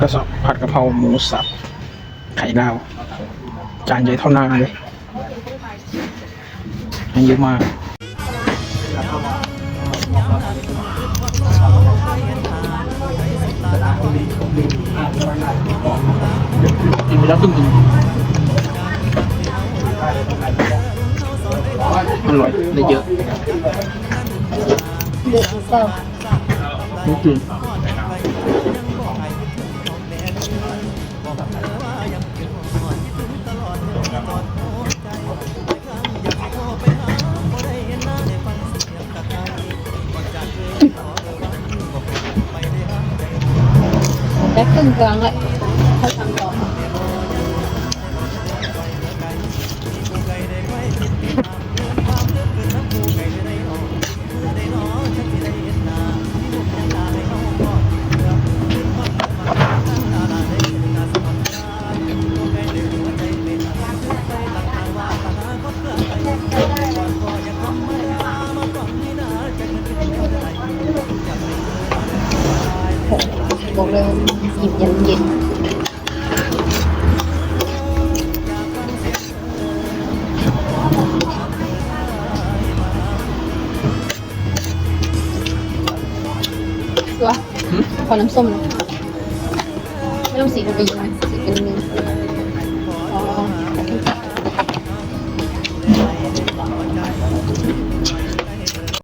กระสอบผัดกะเพราหมูสับไข่ดาว จานใหญ่เท่าหน้าเลยให้เยอะมากกินไปแล้วครึ่งหนึงอร่อยได้เยอะเดือ ดเศร้านี่คือได้ครึ่งกลางเลย บอกเลยหยิบยันเย็นตัวพอน้ำส้มนะไม่ต้องสีมันไปยังไงสีเป็น